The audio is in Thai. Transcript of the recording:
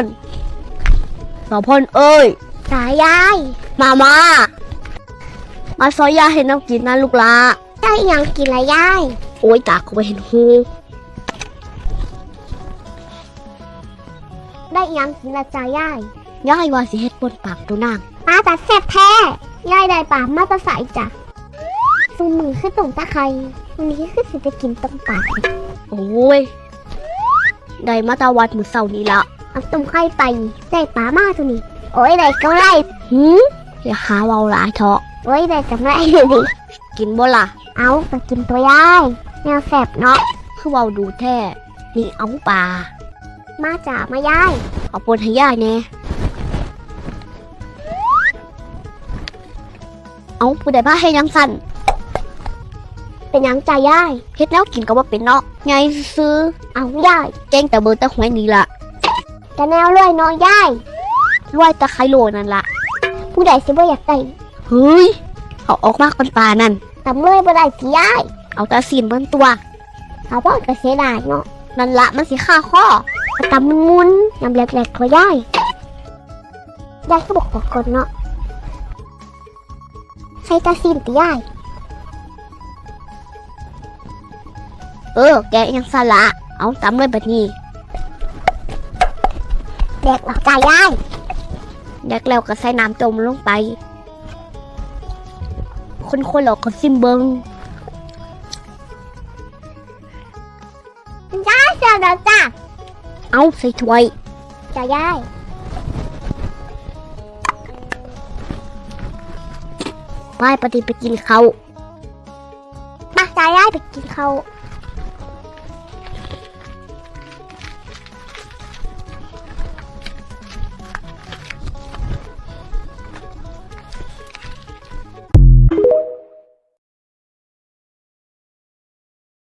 รสาวพรเอ้ยสายยาย มามามาซอยยาให้น้ำกินนะลูกละได้หยังกินละยาย โอ้ยตาก็ไปเห็นหูได้หยังกินละจ้ายายยายว่าสิเฮ็ดปนปากตัวนางมาแต่แซ่บแท้ยายได้ป่ามาแตะใสจ้ะซูมือขึ้นตรงตะไคร้วันนี้คือสิจะกินต้มปลาโอ้ยได้มาตาวัดมือเสาร์นี้ละ เอาต้มไข่ไปได้ปลามาตัวนี้ โอ้ยได้กำไรหืมอย่าหาเวาหลายเถอะโอ้ยได้กำไรเลยดิกินบ่ล่ะ เอาไปกินตัวยายแนวแซ่บเนาะคือเวาดูแท้นี่เอาปลามาจ่ามายายเอาปนให้ยายแน่เอาผู้ใดพาให้ยังสั่นเป็นหยังจ่ายายเฮ็ดแล้วกินก็บ่เป็นเนาะไงซื้อเอายายเก่งแต่เบอร์ตะหวยนี่ล่ะ แต่แนวรวยเนาะยายรวยตะไคโลนั่นล่ะผู้ใดสิบ่อยากได้เฮ้ยเอาออกมากเป็นปลานั่นตำรวยบ่ได้สิยายเอาตาซีนเบิ้นตัว เอาพ่อก็เสียดายเนาะนั่นละมันสิค่าข้อตำมันมุนยำแหลกๆก็ยายยายก็บอกบอกก่อนเนาะใครตาซินติยายเออ แกยังสละ เอาตำเลยแบบนี้แดกหลักจ่ายยายแดกแล้วก็ใส่น้ำต้มลงไป คนๆหลอกก็ซิมเบิงจ้าเสียดอกจ้าเอาใส่ถ้วยจ่ายยายไปปฏิไปกินเขาวมาจ่ายยายไปกินเขาว